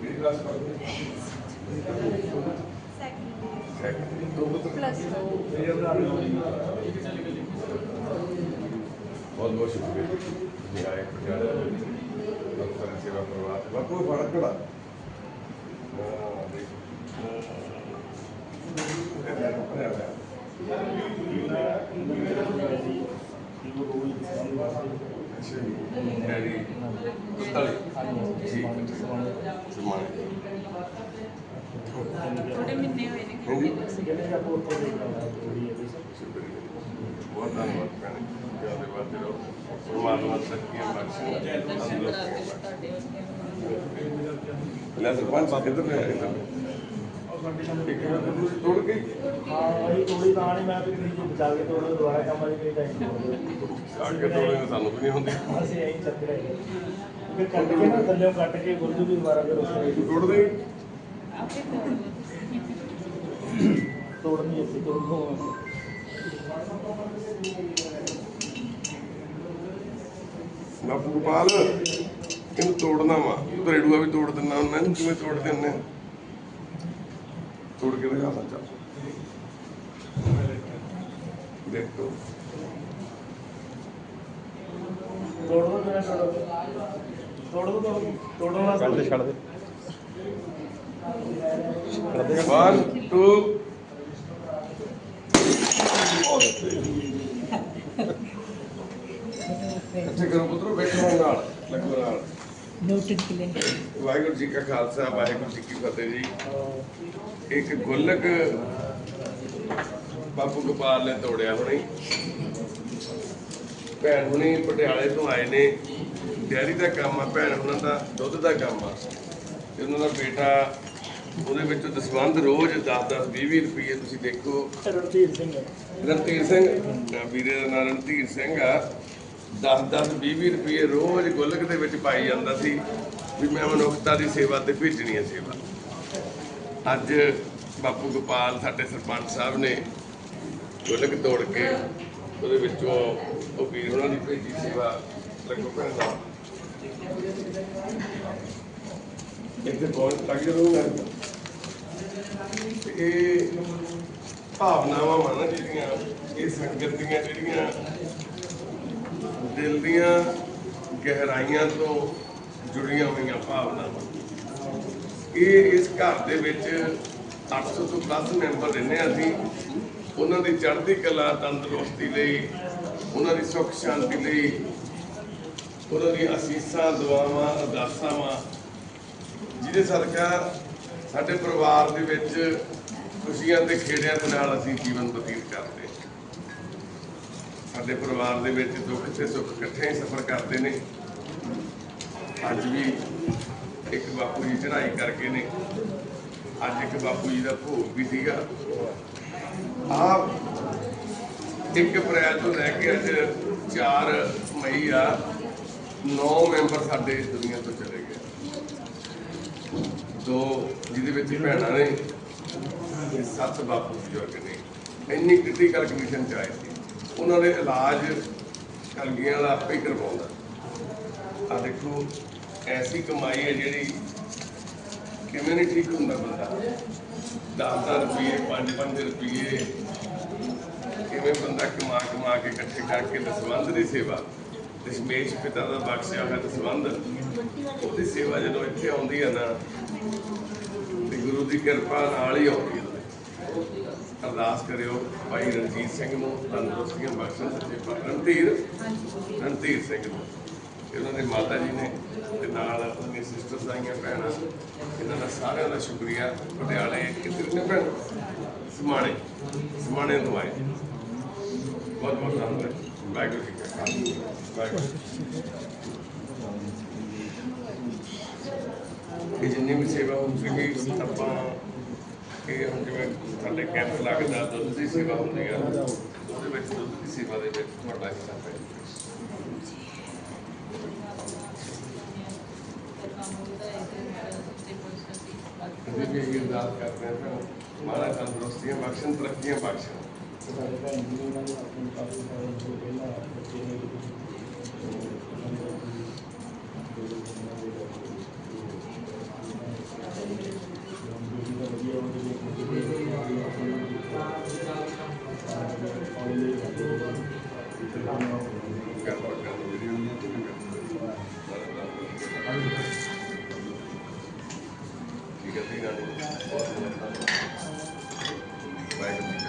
ਕਿਹੜੀ ਕਲਾਸ ਪੜ੍ਹਦੇ ਪਲੱਸ ਬਹੁਤ ਬਹੁਤ ਸ਼ੁਕਰੀਆ ਜੀ ਆਏ ਪਟਿਆਲਾ ਡਾਕਟਰ ਸੇਵਾ ਪ੍ਰਵਾਹ ਬਾਪੂ ਫ਼ਰਕ ਕਿਹੜਾ ਹਾਂ ਡੈਡੀ ਉਸਤਾਲੀ ਜੀ ਸਮਾਨ ਥੋੜੇ ਮਹੀਨੇ ਹੋਏ ਨੇ ਹਾਂਜੀ ਕਹਿੰਦੇ ਆਪਾਂ ਉੱਥੇ ਦੇਖਣਾ ਥੋੜੀ ਹੈ ਸ਼ੁਕਰੀਆ ਬਹੁਤ ਧੰਨਵਾਦ ਭੈਣੇ ਜ਼ਿਆਦਾ ਵਾਦੇ ਰਹੋ ਪਰਮਾਤਮਾ ਸੱਚੀਆਂ ਬਖਸ਼ੇ ਲੈ ਸਰਪੰਚ ਕਿੱਧਰ ਨੇ ਆਏ ਤਾਂ ਇੱਕ ਵਾਰ ਤੁਸੀਂ ਤੋੜ ਕੇ ਹਾਂ ਤਾਂ ਨਹੀਂ ਮੈਂ ਵੀ ਤੁਸੀਂ ਬਚਾ ਕੇ ਤੋੜੋ ਦੁਬਾਰਾ ਕੰਮ ਵਾਲੀ ਕੋਈ ਟਾਈਮ ਅੱਗੇ ਤੋੜੇ ਨੂੰ ਸਾਨੂੰ ਵੀ ਨਹੀਂ ਹੁੰਦੀ। ਅਸੀਂ ਐਂ ਚੱਕ ਰਹੇ ਫਿਰ ਕੱਟ ਕੇ ਨਾ ਥੱਲੇ ਕੱਟ ਕੇ ਗੁਰਦੂ ਵੀ ਦੁਬਾਰਾ ਫਿਰ ਉਸ ਤੂੰ ਤੋੜ ਦੇ ਤੋੜਨੀ ਅਸੀਂ ਤੋੜ। ਬਾਪੂ ਗੋਪਾਲ ਇਹਨੂੰ ਤੋੜਨਾ ਵਾ। ਤੂੰ ਰੇੜੂਆ ਵੀ ਤੋੜ ਦਿੰਦਾ ਹੁੰਦਾ ਇਹਨੂੰ ਕਿਵੇਂ ਤੋੜ ਦਿੰਦੇ ਤੋੜ ਕੇ ਦਿਖਾ ਸੱਚਾ ਦੇਖੋ। ਤੋੜ ਦੋ ਕਿਵੇਂ ਤੋੜੋ ਤੋੜ ਦੋ ਤੋੜ ਦੋ ਤੋੜਨ ਵਾਸਤੇ ਛੱਡ ਦੇ 1 2 ਅੱਛਾ ਕਰੋ ਪੁੱਤਰੋ ਬੈਠੋ ਨਾਲ ਲੱਗੋ ਨਾਲ। ਨੋਟਡ ਕਿਲੇ ਵਾਹਿਗੁਰੂ ਜੀ ਕਾ ਖਾਲਸਾ ਵਾਹਿਗੁਰੂ ਜੀ ਕੀ ਫਤਿਹ ਜੀ। ਇੱਕ ਗੁੱਲਕ ਬਾਪੂ ਗੋਪਾਲ ਨੇ ਤੋੜਿਆ ਹੁਣੇ ਭੈਣ ਹੁਣੀ ਪਟਿਆਲੇ ਤੋਂ ਆਏ ਨੇ। ਡੈਰੀ ਦਾ ਕੰਮ ਆ ਭੈਣ ਉਹਨਾਂ ਦਾ ਦੁੱਧ ਦਾ ਕੰਮ ਆ। ਤੇ ਉਹਨਾਂ ਦਾ ਬੇਟਾ ਉਹਦੇ ਵਿੱਚ ਦਸਵੰਧ ਰੋਜ਼ 10 10 20 20 ਰੁਪਏ ਤੁਸੀਂ ਦੇਖੋ। ਰਣਧੀਰ ਸਿੰਘ ਰਣਧੀਰ ਸਿੰਘ? ਵੀਰੇ ਦਾ ਨਾਮ ਰਣਧੀਰ ਸਿੰਘ ਆ। 10 10 20 20 ਰੁਪਏ ਰੋਜ਼ ਗੁੱਲਕ ਦੇ ਵਿੱਚ ਪਾਈ ਜਾਂਦਾ ਸੀ ਵੀ ਮੈਂ ਮਨੁੱਖਤਾ ਦੀ ਸੇਵਾ ਤੇ ਭੇਜਣੀ ਹੈ ਸੇਵਾ। ਅੱਜ ਬਾਪੂ ਗੋਪਾਲ ਸਾਡੇ ਸਰਪੰਚ ਸਾਹਿਬ ਨੇ ਗੁੱਲਕ ਤੋੜ ਕੇ ਉਹਦੇ ਵਿੱਚੋਂ ਉਹ ਵੀਰ ਉਹਨਾਂ ਦੀ ਭੇਜੀ ਸੇਵਾ ਲੱਗੋ ਭੈਣ ਇੱਥੇ ਬਹੁਤ ਲੱਗ ਜਰੂਰ ਇਹ ਭਾਵਨਾਵਾਂ ਵਾ ਨਾ ਜਿਹੜੀਆਂ, ਇਹ ਸੰਗਤ ਦੀਆਂ ਜਿਹੜੀਆਂ ਦਿਲ ਦੀਆਂ ਗਹਿਰਾਈਆਂ ਤੋਂ ਜੁੜੀਆਂ ਹੋਈਆਂ ਭਾਵਨਾਵਾਂ। ਇਹ ਇਸ ਘਰ ਦੇ ਵਿੱਚ 800 ਤੋਂ ਪਲੱਸ ਮੈਂਬਰ ਰਹਿੰਦੇ ਹਾਂ ਅਸੀਂ। ਉਹਨਾਂ ਦੀ ਚੜ੍ਹਦੀ ਕਲਾ ਤੰਦਰੁਸਤੀ ਲਈ, ਉਹਨਾਂ ਦੀ ਸੁੱਖ ਸ਼ਾਂਤੀ ਲਈ, ਉਹਨਾਂ ਦੀਆਂ ਅਸੀਸਾਂ, ਦੁਆਵਾਂ ਅਰਦਾਸਾਂ ਵਾਂ ਜਿਹਦੇ ਸਦਕਾ ਸਾਡੇ ਪਰਿਵਾਰ ਦੇ ਵਿੱਚ ਖੁਸ਼ੀਆਂ ਤੇ ਖੇੜਿਆਂ ਦੇ ਨਾਲ ਅਸੀਂ ਜੀਵਨ ਬਤੀਤ ਕਰਦੇ ਸਾਡੇ ਪਰਿਵਾਰ ਦੇ ਵਿੱਚ ਦੁੱਖ ਤੇ ਸੁੱਖ ਇਕੱਠੇ ਹੀ ਸਫ਼ਰ ਕਰਦੇ ਨੇ। ਅੱਜ ਵੀ ਇੱਕ ਬਾਪੂ ਜੀ ਚੜ੍ਹਾਈ ਕਰਕੇ ਨੇ। ਅੱਜ ਇੱਕ ਬਾਪੂ ਜੀ ਦਾ ਭੋਗ ਵੀ ਸੀਗਾ। ਆਪ ਇੱਕ ਅਪ੍ਰੈਲ ਤੋਂ ਲੈ ਕੇ ਅੱਜ 4 ਮਈ ਆ 9 ਮੈਂਬਰ ਸਾਡੇ ਇਸ ਦੁਨੀਆ ਤੋਂ ਚਲੇ ਗਏ। ਦੋ ਜਿਹਦੇ ਵਿੱਚ ਭੈਣਾਂ ਨੇ ਤੇ ਸੱਤ ਬਾਪੂ ਬਜ਼ੁਰਗ ਨੇ। ਇੰਨੀ ਕ੍ਰਿਟੀਕਲ ਕੰਡੀਸ਼ਨ ਚ ਆਏ ਸੀ। ਉਹਨਾਂ ਦੇ ਇਲਾਜ ਕਲਗੀਆਂ ਵਾਲਾ ਆਪੇ ਹੀ ਕਰਵਾਉਂਦਾ। ਆ ਦੇਖੋ, ਐਸੀ ਕਮਾਈ ਹੈ ਜਿਹੜੀ ਕਿਵੇਂ ਨਹੀਂ ਠੀਕ ਹੁੰਦਾ ਬੰਦਾ? 10 ਰੁਪਏ 5-5 ਰੁਪਏ ਕਿਵੇਂ ਬੰਦਾ ਕਮਾ ਕਮਾ ਕੇ ਇਕੱਠੇ ਕਰਕੇ ਦਸਵੰਧ ਦੀ ਸੇਵਾ? ਦਸ਼ਮੇਸ਼ ਪਿਤਾ ਦਾ ਬਖਸ਼ਿਆ ਹੋਇਆ ਦਸਵੰਧ ਉਹਦੀ ਸੇਵਾ ਜਦੋਂ ਇੱਥੇ ਆਉਂਦੀ ਹੈ ਨਾ ਤੇ ਗੁਰੂ ਦੀ ਕਿਰਪਾ ਨਾਲ ਹੀ ਆਉਂਦੀ ਹੈ ਅਰਦਾਸ ਕਰਿਓ ਭਾਈ ਰਣਜੀਤ ਸਿੰਘ ਨੂੰ ਤੰਦਰੁਸਤੀਆਂ ਬਖਸ਼ਣ ਸੱਚੇ ਪਾਤਸ਼ਾਹ ਰਣਧੀਰ। ਰਣਧੀਰ ਸਿੰਘ ਨੂੰ। ਇਹਨਾਂ ਦੇ ਮਾਤਾ ਜੀ ਨੇ ਤੇ ਨਾਲ ਆਪਣੀਆਂ ਸਿਸਟਰਸ ਆਈਆਂ ਭੈਣਾਂ। ਇਹਨਾਂ ਦਾ ਸਾਰਿਆਂ ਦਾ ਸ਼ੁਕਰੀਆ। ਪਟਿਆਲੇ ਕਿਤੇ ਨੇ ਭੈਣ। ਸਮਾਣੇ। ਸਮਾਣੇ ਤੋਂ ਆਏ। ਬਹੁਤ ਬਹੁਤ ਧੰਨਵਾਦ। ਵਾਹਿਗੁਰੂ ਜੀ ਕਾ ਖਾਲਸਾ। ਵਾਹਿਗੁਰੂ ਇਹ ਜਿੰਨੀ ਵੀ ਸੇਵਾ ਹੁੰਦੀ ਸਕੀ ਆਪਾਂ ਇਹ ਹੁਣ ਜਿਵੇਂ ਸਾਡੇ ਕੈਂਪ ਲੱਗਦਾ, ਦੁੱਧ ਦੀ ਸੇਵਾ ਹੁੰਦੀ ਆ, ਉਹਦੇ ਵਿੱਚ ਦੁੱਧ ਦੀ ਸੇਵਾ ਦੇ ਵਿੱਚ ਤੁਹਾਡਾ ਹਿੱਸਾ ਪੈ ਅਸੀਂ ਵੀ ਇਹ ਅਰਦਾਸ ਕਰਦੇ ਹਾਂ ਕਿ ਮਹਾਰਾਜ ਤੰਦਰੁਸਤੀਆਂ ਬਖਸ਼ਣ ਤਰੱਕੀਆਂ ਬਖਸ਼ਣ ਸਾਡੇ ਭੈਣ ਜੀ ਉਹਨਾਂ ਨੂੰ ਆਪਣੇ ਕਾਫੀ ਸਾਰੇ ਪਹਿਲਾਂ ਬੱਚੇ ਨੇ ਜਥੇਦਾਰੀ ਬਹੁਤ ਬਹੁਤ ਧੰਨਵਾਦ ਵਾਹਿਗੁਰੂ